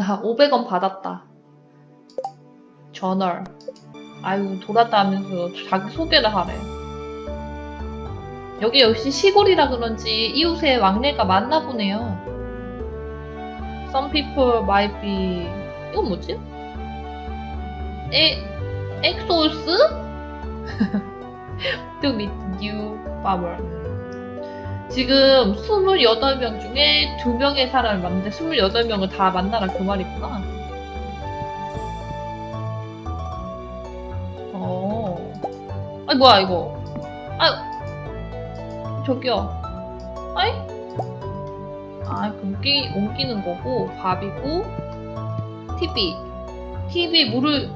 나 500원 받았다. 저널. 아유, 돌았다면서 자기 소개를 하래. 여기 역시 시골이라 그런지 이웃에 왕래가 많나 보네요. Some people might be. 이건 뭐지? 에, 엑소스? To meet new farmer. 지금 28명 중에 2명의 사람을 만났는데 28명을 다 만나라 그 말이구나. 어. 아니, 뭐야, 이거. 아, 저기요. 아이? 아, 옮기, 옮기는 거고, 밥이고, TV. TV에 물을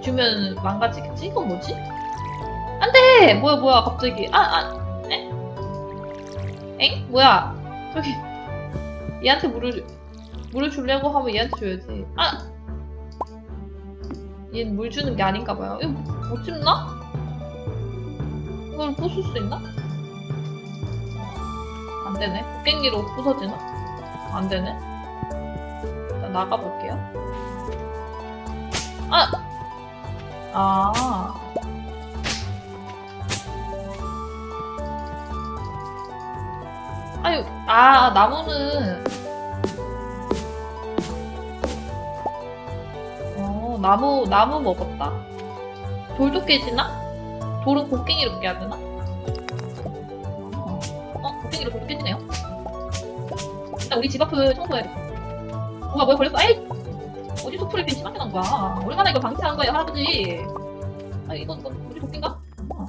주면 망가지겠지? 이건 뭐지? 안 돼! 뭐야, 뭐야, 갑자기. 아, 아, 에? 엥? 뭐야? 저기, 얘한테 물을, 물을 주려고 하면 얘한테 줘야지. 아! 얘는 물 주는 게 아닌가 봐요. 이거 못 찝나? 이걸 부술 수 있나? 안 되네. 곡괭이로 부서지나? 안 되네. 일단 나가볼게요. 아! 아. 아유, 아, 나무는. 어, 나무, 나무 먹었다. 돌도 깨지나? 돌은 곡괭이로 깨야 되나? 어, 어 곡괭이로 돌도 깨지네요. 일단 우리 집 앞을 청소해. 뭐가 뭐야 걸렸어? 에이! 어디서 풀이 이렇게 심하게 난 거야? 얼마나 이걸 방치한 거야, 할아버지? 아, 이건, 이건 우리 도끼인가? 어.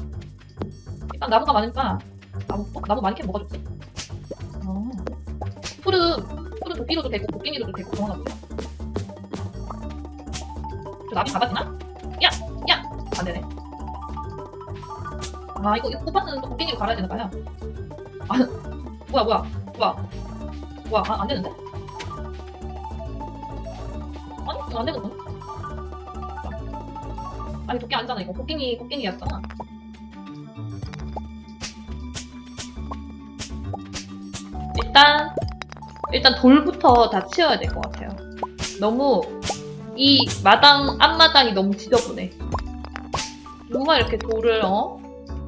일단 나무가 많으니까, 나무, 어? 나무 많이 뭐가 좋지? 어. 풀은, 풀은 도끼로도 되고, 도끼니로도 되고, 그런가 보다. 저 나비 잡아지나? 야! 야! 안 되네. 아, 이거, 이거 또 도끼니로 갈아야 되나 봐요. 아, 뭐야, 뭐야, 뭐야. 뭐야, 아, 안 되는데? 아니, 안 되거든. 아니, 도끼 아니잖아, 이거. 곡괭이, 곡괭이였잖아. 일단, 일단 돌부터 다 치워야 될 것 같아요. 너무, 이 마당, 앞마당이 너무 지저분해. 누가 이렇게 돌을, 어?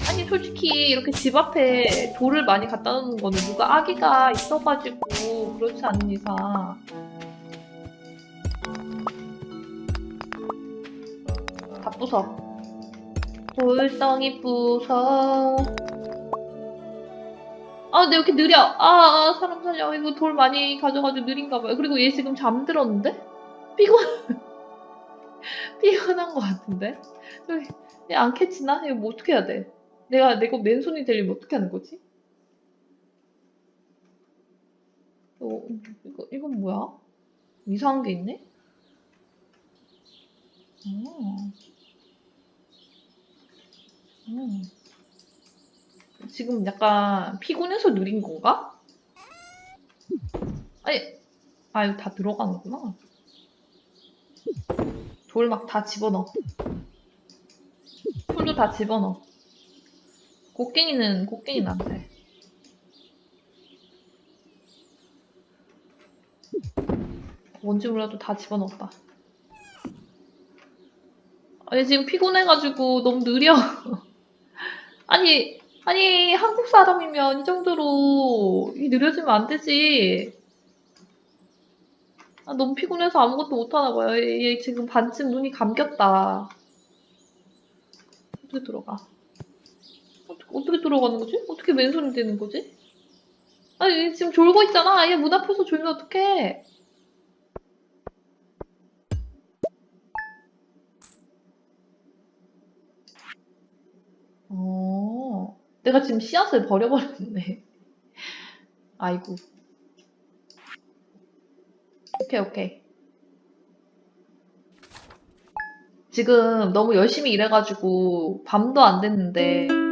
아니, 솔직히 이렇게 집 앞에 돌을 많이 갖다 놓는 거는 누가 아기가 있어가지고 그렇지 않은 이상. 다 부숴. 돌덩이 부숴. 아, 근데 왜 이렇게 느려? 아, 아, 사람 살려. 이거 돌 많이 가져가지고 느린가 봐요. 그리고 얘 지금 잠들었는데? 피곤, 피곤한 것 같은데? 얘안 캐치나? 이거 뭐 어떻게 해야 돼? 내가, 내가 맨손이 되려면 어떻게 하는 거지? 어, 이거, 이건 뭐야? 이상한 게 있네? 어. 음. 지금 약간 피곤해서 느린 건가? 아니, 아, 이거 다 들어가는구나. 돌 막 다 집어넣어. 풀도 다 집어넣어. 곡괭이는, 곡괭이는 안 돼. 뭔지 몰라도 다 집어넣었다. 아니, 지금 피곤해가지고 너무 느려. 아니, 아니, 한국 사람이면 이 정도로 이 느려지면 안 되지. 아, 너무 피곤해서 아무것도 못하나 봐요. 얘, 얘 지금 반쯤 눈이 감겼다. 어떻게 들어가? 어떻게, 어떻게 들어가는 거지? 어떻게 맨손이 되는 거지? 아니, 얘 지금 졸고 있잖아. 얘 문 앞에서 졸면 어떡해. 내가 지금 씨앗을 버려버렸네. 아이고. 오케이, 오케이. 지금 너무 열심히 일해가지고 밤도 안 됐는데